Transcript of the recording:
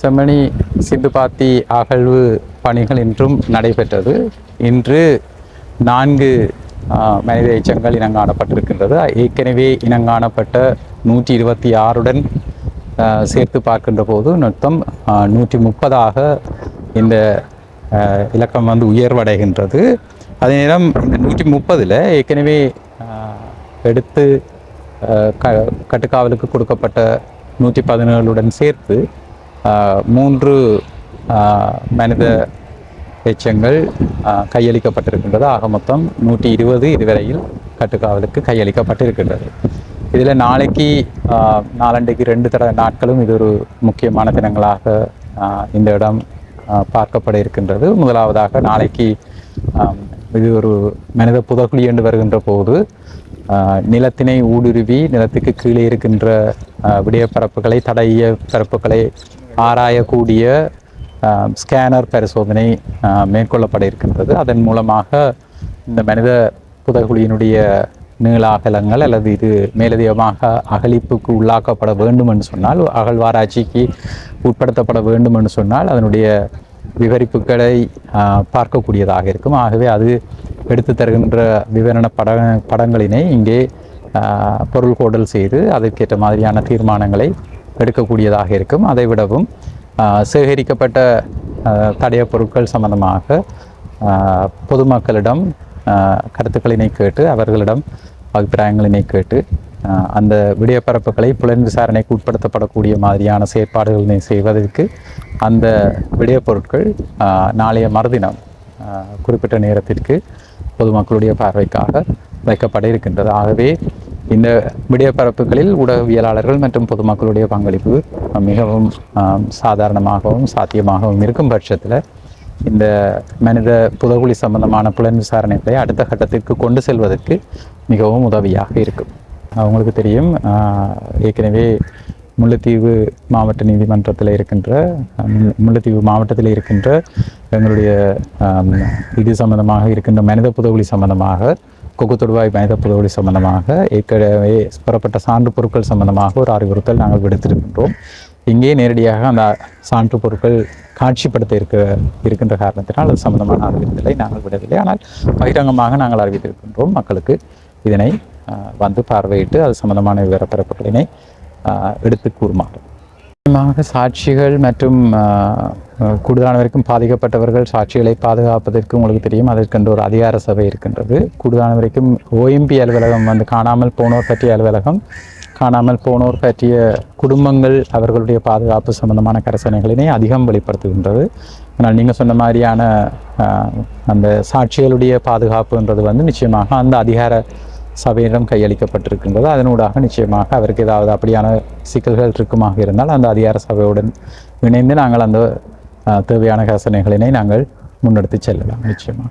செம்மணி சிந்துபாத்தி அகழ்வு பணிகள் இன்றும் நடைபெற்றது. இன்று நான்கு மனித எச்சங்கள் இனங்காணப்பட்டிருக்கின்றது. ஏற்கனவே இனங்காணப்பட்ட நூற்றி இருபத்தி ஆறுடன் சேர்த்து பார்க்கின்ற போது மொத்தம் நூற்றி முப்பதாக இந்த இலக்கம் வந்து உயர்வடைகின்றது. அதே நேரம் இந்த நூற்றி முப்பதில் ஏற்கனவே எடுத்து க கட்டுக்காவலுக்கு கொடுக்கப்பட்ட நூற்றி பதினேழுடன் சேர்த்து மூன்று மனித எச்சங்கள் கையளிக்கப்பட்டிருக்கின்றது. ஆக மொத்தம் நூற்றி இருபது இதுவரையில் கட்டுக்காவலுக்கு கையளிக்கப்பட்டிருக்கின்றது. இதில் நாளைக்கு நாலண்டைக்கு ரெண்டு தட நாட்களும் இது ஒரு முக்கியமான தினங்களாக இந்த இடம் பார்க்கப்பட இருக்கின்றது. முதலாவதாக நாளைக்கு இது ஒரு மனித புதகுழி என்று வருகின்ற போது நிலத்தினை ஊடுருவி நிலத்துக்கு கீழே இருக்கின்ற விடயப்பரப்புகளை தடைய பரப்புகளை ஆராயக்கூடிய ஸ்கேனர் பரிசோதனை மேற்கொள்ளப்பட இருக்கின்றது அதன் மூலமாக இந்த மனித புதகுழியினுடைய நீள அகலங்கள் அல்லது இது மேலதிகமாக அகழிப்புக்கு உள்ளாக்கப்பட வேண்டும் என்று சொன்னால் அகழ்வாராய்ச்சிக்கு உட்படுத்தப்பட வேண்டும் என்று சொன்னால் அதனுடைய விவரிப்புகளை பார்க்கக்கூடியதாக இருக்கும். ஆகவே அது எடுத்து தருகின்ற விவரண பட படங்களினை இங்கே பொருள் கோடல் செய்து அதற்கேற்ற மாதிரியான தீர்மானங்களை எடுக்கக்கூடியதாக இருக்கும். அதை விடவும் சேகரிக்கப்பட்ட தடைய பொருட்கள் சம்பந்தமாக பொதுமக்களிடம் கருத்துக்களினை கேட்டு அவர்களிடம் அபிப்பிராயங்களினை கேட்டு அந்த விடயப்பரப்புகளை புலன் விசாரணைக்கு உட்படுத்தப்படக்கூடிய மாதிரியான செயற்பாடுகளினை செய்வதற்கு அந்த விடயப்பொருட்கள் நாளைய மறுதினம் குறிப்பிட்ட நேரத்திற்கு பொதுமக்களுடைய பார்வைக்காக வைக்கப்பட இருக்கின்றது. ஆகவே இந்த விடயப்பரப்புகளில் ஊடகவியலாளர்கள் மற்றும் பொதுமக்களுடைய பங்களிப்பு மிகவும் சாதாரணமாகவும் சாத்தியமாகவும் இருக்கும் பட்சத்தில் இந்த மனித புதகுழி சம்பந்தமான புலன் விசாரணைகளை அடுத்த கட்டத்திற்கு கொண்டு செல்வதற்கு மிகவும் உதவியாக இருக்கும். அவங்களுக்கு தெரியும் ஏற்கனவே முல்லைத்தீவு மாவட்ட நீதிமன்றத்தில் இருக்கின்ற முல்லைத்தீவு மாவட்டத்தில் இருக்கின்ற எங்களுடைய இது சம்பந்தமாக இருக்கின்ற மனித புதகுழி சம்பந்தமாக கொக்கு தொடுவாய் மனித புதகுழி சம்பந்தமாக ஏற்கனவே பெறப்பட்ட சான்று பொருட்கள் சம்பந்தமாக ஒரு அறிவுறுத்தல் நாங்கள் விடுத்திருக்கின்றோம். இங்கே நேரடியாக அந்த சான்று பொருட்கள் காட்சிப்படுத்த இருக்க இருக்கின்ற காரணத்தினால் அது சம்பந்தமான அறிவித்தலை நாங்கள் விடவில்லை. ஆனால் பகிரங்கமாக நாங்கள் அறிவித்திருக்கின்றோம் மக்களுக்கு இதனை வந்து பார்வையிட்டு அது சம்பந்தமான விவரப்பரப்புகளினை எடுத்து கூறுமாறு. முக்கியமாக சாட்சிகள் மற்றும் கூடுதலானவருக்கும் வரைக்கும் பாதிக்கப்பட்டவர்கள் சாட்சிகளை பாதுகாப்பதற்கு உங்களுக்கு தெரியும். அதற்கென்று ஒரு அதிகார சபை இருக்கின்றது. கூடுதலானவரைக்கும் ஓஎம்பி அலுவலகம் வந்து காணாமல் போனோர் பற்றிய அலுவலகம் காணாமல் போனோர் பற்றிய குடும்பங்கள் அவர்களுடைய பாதுகாப்பு சம்பந்தமான கரசனைகளினை அதிகம் வெளிப்படுத்துகின்றது. ஆனால் நீங்கள் சொன்ன மாதிரியான அந்த சாட்சிகளுடைய பாதுகாப்புன்றது வந்து நிச்சயமாக அந்த அதிகார சபையிடம் கையளிக்கப்பட்டிருக்கின்றது. அதனூடாக நிச்சயமாக அவருக்கு ஏதாவது அப்படியான சிக்கல்கள் இருக்குமாக இருந்தால் அந்த அதிகார சபையுடன் இணைந்து நாங்கள் அந்த தேவையான கசனைகளினை நாங்கள் முன்னெடுத்து செல்லலாம். நிச்சயமாக.